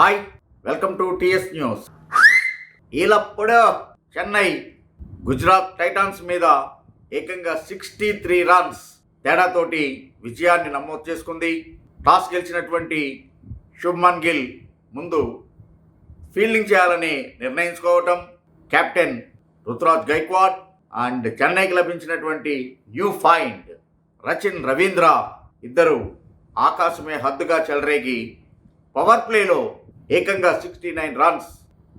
Hi welcome to TS news. ఈలప్పుడు Chennai Gujarat Titans మీద ఏకంగా sixty three runs తేడాతోటి విజయాన్ని నమోదు చేసుకుంది. టాస్ గెలిచినటువంటి శుభ్మన్ గిల్ ముందు ఫీల్డింగ్ చేయాలని నిర్ణయించుకోవటం. కెప్టెన్ రుతురాజ్ గైక్వాడ్ అండ్ చెన్నైకి లభించినటువంటి న్యూ ఫైండ్ రచిన్ రవీంద్ర ఇద్దరు ఆకాశమే హద్దుగా చెలరేగి పవర్ ప్లేలో ఏకంగా సిక్స్టీ నైన్ రన్స్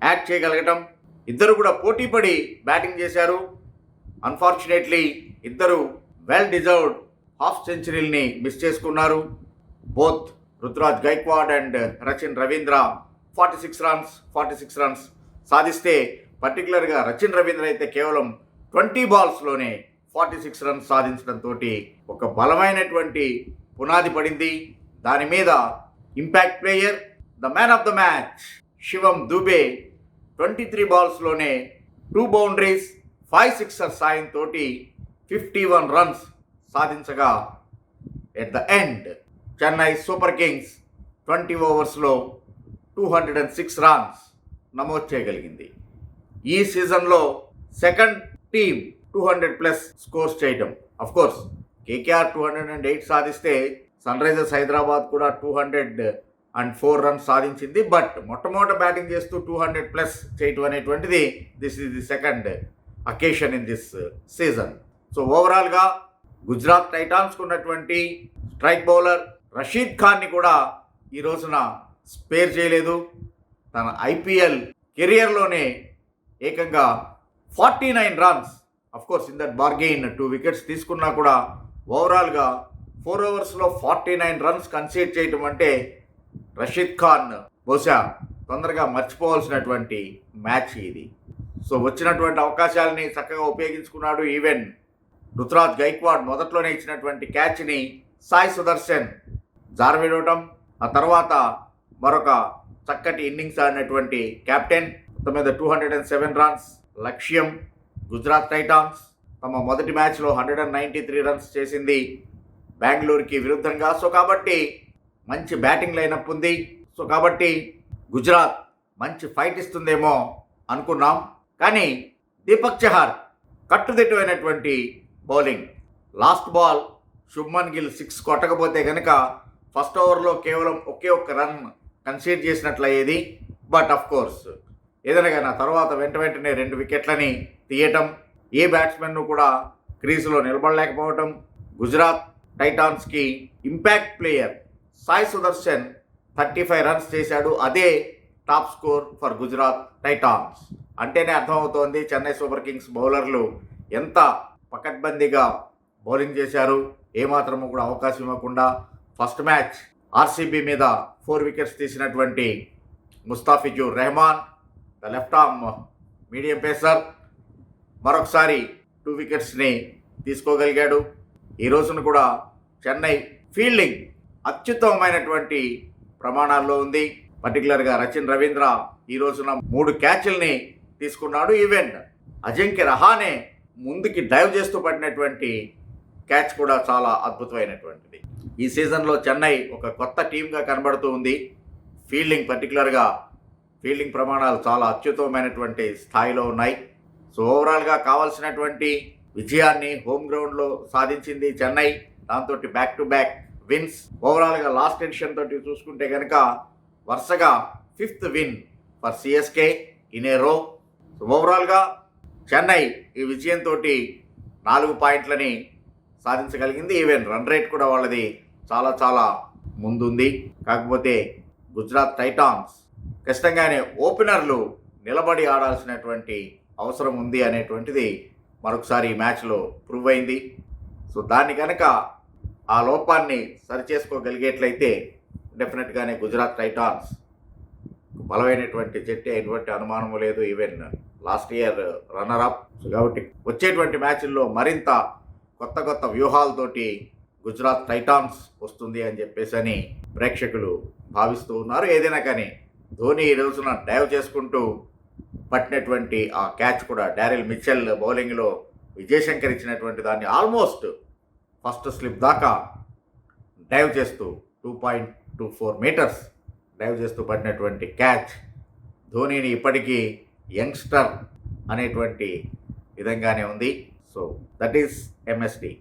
యాడ్ చేయగలగటం. ఇద్దరు కూడా పోటీపడి బ్యాటింగ్ చేశారు. అన్ఫార్చునేట్లీ ఇద్దరు వెల్ డిజర్వ్డ్ హాఫ్ సెంచరీల్ని మిస్ చేసుకున్నారు. Both Ruturaj Gaikwad and Rachin Ravindra forty six runs forty six runs సాధిస్తే పర్టికులర్గా రచిన్ రవీంద్ర అయితే కేవలం ట్వంటీ బాల్స్లోనే ఫార్టీ సిక్స్ రన్స్ సాధించడంతో ఒక బలమైనటువంటి పునాది పడింది. దాని మీద impact player the man of the match Shivam Dube twenty three బాల్స్లోనే two boundaries five sixer సాయంతో ఫిఫ్టీ వన్ రన్స్ సాధించగా at the end Chennai super kings twenty ఓవర్స్లో two hundred and six runs నమోదు చేయగలిగింది. ఈ సీజన్లో second team two hundred plus scores చేయటం. Of course KKR two hundred and eight సాధిస్తే sun Risers Hyderabad కూడా two hundred and four runs సాధించింది. But మొట్టమొదట batting చేస్తూ టూ హండ్రెడ్ ప్లస్ చేయటం అనేటువంటిది this is the second occasion in this season so ఓవరాల్గా గుజరాత్ టైటాన్స్కు ఉన్నటువంటి స్ట్రైక్ బౌలర్ రషీద్ ఖాన్ని కూడా ఈ రోజున స్పేర్ చేయలేదు. తన ఐపీఎల్ కెరియర్లోనే ఏకంగా forty nine runs course in that bargain two wickets తీసుకున్నా కూడా ఓవరాల్గా ఫోర్ ఓవర్స్లో ఫార్టీ నైన్ రన్స్ కన్సీడ్ చేయటం అంటే రషీద్ ఖాన్ బహుశా తొందరగా మర్చిపోవాల్సినటువంటి మ్యాచ్ ఇది. సో వచ్చినటువంటి అవకాశాలని చక్కగా ఉపయోగించుకున్నాడు ఈవెన్ రుతురాజ్ గైక్వాడ్ మొదట్లోనే ఇచ్చినటువంటి క్యాచ్ని సాయి సుదర్శన్ జారవిడవటం ఆ తర్వాత మరొక చక్కటి ఇన్నింగ్స్ ఆడినటువంటి కెప్టెన్ మీద two hundred and seven runs లక్ష్యం గుజరాత్ టైటాన్స్. తమ మొదటి మ్యాచ్లో hundred and ninety three runs చేసింది బెంగళూరుకి విరుద్ధంగా. సో కాబట్టి మంచి బ్యాటింగ్ లైనప్ ఉంది. సో కాబట్టి గుజరాత్ మంచి ఫైట్ ఇస్తుందేమో అనుకున్నాం. కానీ Deepak Chahar కట్టుదిట్టమైనటువంటి bowling. Last ball Shubman Gill six కొట్టకపోతే కనుక ఫస్ట్ ఓవర్లో కేవలం ఒకే ఒక్క రన్ కన్సీడ్ చేసినట్లయ్యేది. బట్ అఫ్ కోర్స్ ఏదైనా కానీ తర్వాత వెంట వెంటనే రెండు వికెట్లని తీయటం ఏ బ్యాట్స్మెన్ను కూడా క్రీజులో నిలబడలేకపోవటం Gujarat టైటాన్స్కి impact player Sai Sudharsan thirty five runs చేశాడు. అదే top score for Gujarat titans. అంటేనే అర్థమవుతోంది చెన్నై సూపర్ కింగ్స్ బౌలర్లు ఎంత పకడ్బందీగా బౌలింగ్ చేశారు. ఏమాత్రము కూడా అవకాశం ఇవ్వకుండా ఫస్ట్ మ్యాచ్ ఆర్సీబీ మీద ఫోర్ వికెట్స్ తీసినటువంటి Mustafizur Rahman the left arm medium pacer మరొకసారి టూ వికెట్స్ని తీసుకోగలిగాడు. ఈ రోజున కూడా చెన్నై ఫీల్డింగ్ అత్యుత్తమమైనటువంటి ప్రమాణాల్లో ఉంది. పర్టికులర్గా రచిన్ రవీంద్ర ఈ రోజున మూడు క్యాచ్ల్ని తీసుకున్నాడు. ఈవెంట్ అజింక్య రహానే ముందుకి డైవ్ చేస్తూ పడినటువంటి క్యాచ్ కూడా చాలా అద్భుతమైనటువంటిది. ఈ సీజన్లో చెన్నై ఒక కొత్త టీంగా కనబడుతూ ఉంది. ఫీల్డింగ్ పర్టికులర్గా ఫీల్డింగ్ ప్రమాణాలు చాలా అత్యుత్తమమైనటువంటి స్థాయిలో ఉన్నాయి. సో ఓవరాల్గా కావాల్సినటువంటి విజయాన్ని హోమ్ గ్రౌండ్లో సాధించింది చెన్నై. దాంతో బ్యాక్ టు బ్యాక్ విన్స్ ఓవరాల్గా లాస్ట్ ఎడిషన్ తోటి చూసుకుంటే కనుక వరుసగా fifth win for CSK in a row so ఓవరాల్గా చెన్నై ఈ విజయంతో నాలుగు పాయింట్లని సాధించగలిగింది. ఈవెన్ రన్ రేట్ కూడా వాళ్ళది చాలా చాలా ముందుంది. కాకపోతే గుజరాత్ టైటాన్స్ ఖచ్చితంగానే ఓపెనర్లు నిలబడి ఆడాల్సినటువంటి అవసరం ఉంది అనేటువంటిది మరొకసారి ఈ మ్యాచ్లో ప్రూవ్ అయింది. సో దాన్ని కనుక ఆ లోపాన్ని సరిచేసుకోగలిగేట్లయితే డెఫినెట్గానే గుజరాత్ టైటాన్స్ బలమైనటువంటి జట్టు ఎటువంటి అనుమానము లేదు. Even last year runner up కాబట్టి వచ్చేటువంటి మ్యాచ్ల్లో మరింత కొత్త కొత్త వ్యూహాలతోటి గుజరాత్ టైటాన్స్ వస్తుంది అని చెప్పేసి అని ప్రేక్షకులు భావిస్తూ ఉన్నారు. ఏదైనా కానీ ధోని ఈ రోజున డైవ్ చేసుకుంటూ పట్టినటువంటి ఆ క్యాచ్ కూడా డారెల్ మిచెల్ బౌలింగ్లో విజయశంకర్ ఇచ్చినటువంటి దాన్ని ఆల్మోస్ట్ ఫస్ట్ స్లిప్ దాకా డైవ్ చేస్తూ two point two four metres dive చేస్తూ పడినటువంటి క్యాచ్ ధోనిని ఇప్పటికీ యంగ్స్టర్ అనేటువంటి విధంగానే ఉంది. So that is MSD